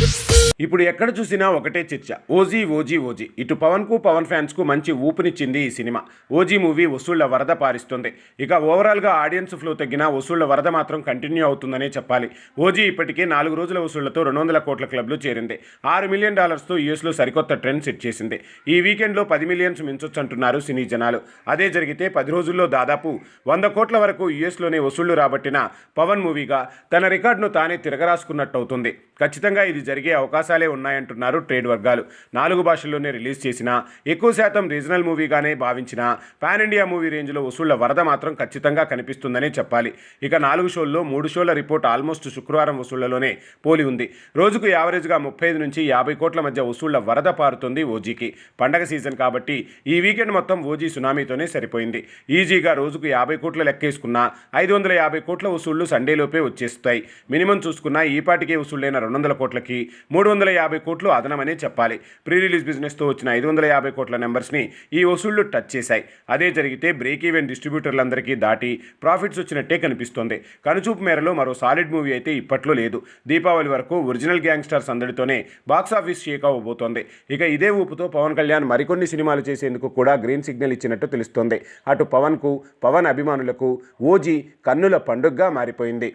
Just ఇప్పుడు ఎక్కడ చూసినా ఒకటే చర్చ. OG OG OG. ఇటు పవన్కు పవన్ ఫ్యాన్స్కు మంచి ఊపునిచ్చింది ఈ సినిమా. ఓజీ మూవీ వసూళ్ళ వరద పారిస్తుంది. ఇక ఓవరాల్గా ఆడియన్స్ ఫ్లో తగ్గినా వసూళ్ళ వరద మాత్రం కంటిన్యూ అవుతుందనే చెప్పాలి. ఓజీ ఇప్పటికే నాలుగు రోజుల వసూళ్ళతో రెండు వందల కోట్ల క్లబ్లు చేరింది. ఆరు మిలియన్ డాలర్స్తో యూఎస్లో సరికొత్త ట్రెండ్ సెట్ చేసింది. ఈ వీకెండ్లో పది మిలియన్స్ మించొచ్చు అంటున్నారు సినీ జనాలు. అదే జరిగితే పది రోజుల్లో దాదాపు వంద కోట్ల వరకు యూఎస్లోనే వసూళ్ళు రాబట్టిన పవన్ మూవీగా తన రికార్డును తానే తిరగరాసుకున్నట్టు అవుతుంది ఖచ్చితంగా ఇది జరిగే అవకాశం అవకాశాలే ఉన్నాయంటున్నారు ట్రేడ్ వర్గాలు. నాలుగు భాషల్లోనే రిలీజ్ చేసిన ఎక్కువ శాతం రీజనల్ మూవీగానే భావించిన పాన్ ఇండియా మూవీ రేంజ్లో వసూళ్ళ వరద మాత్రం ఖచ్చితంగా కనిపిస్తుందనే చెప్పాలి. ఇక నాలుగు షోల్లో మూడు షోల రిపోర్ట్ ఆల్మోస్ట్ శుక్రవారం వసూళ్ళలోనే పోలి ఉంది. రోజుకు యావరేజ్గా ముప్పై ఐదు నుంచి యాభై కోట్ల మధ్య వసూళ్ళ వరద పారుతుంది ఓజీకి. పండగ సీజన్ కాబట్టి ఈ వీకెండ్ మొత్తం ఓజీ సునామీతోనే సరిపోయింది. ఈజీగా రోజుకు యాభై కోట్ల లెక్కేసుకున్న ఐదు వందల యాభై కోట్ల వసూళ్ళు సండేలోపే వచ్చేస్తాయి. మినిమం చూసుకున్న ఈపాటికే వసూళ్ళైన రెండు వందల కోట్లకి మూడు వందల వందల యాభై కోట్లు అదనమనే చెప్పాలి. ప్రీ రిలీజ్ బిజినెస్తో వచ్చిన ఐదు వందల యాభై కోట్ల నెంబర్స్ని ఈ వసూళ్ళు టచ్ చేశాయి. అదే జరిగితే బ్రేక్ ఈవెన్ డిస్ట్రిబ్యూటర్లందరికీ దాటి ప్రాఫిట్స్ వచ్చినట్టే కనిపిస్తోంది. కనుచూపు మేరలో మరో సాలిడ్ మూవీ అయితే ఇప్పట్లో లేదు. దీపావళి వరకు ఒరిజినల్ గ్యాంగ్స్టర్స్ అందరితోనే బాక్సాఫీస్ షేక్ అవ్వబోతోంది. ఇక ఇదే ఊపుతో పవన్ కళ్యాణ్ మరికొన్ని సినిమాలు చేసేందుకు కూడా గ్రీన్ సిగ్నల్ ఇచ్చినట్టు తెలుస్తోంది. అటు పవన్కు పవన్ అభిమానులకు ఓజీ కన్నుల పండుగగా మారిపోయింది.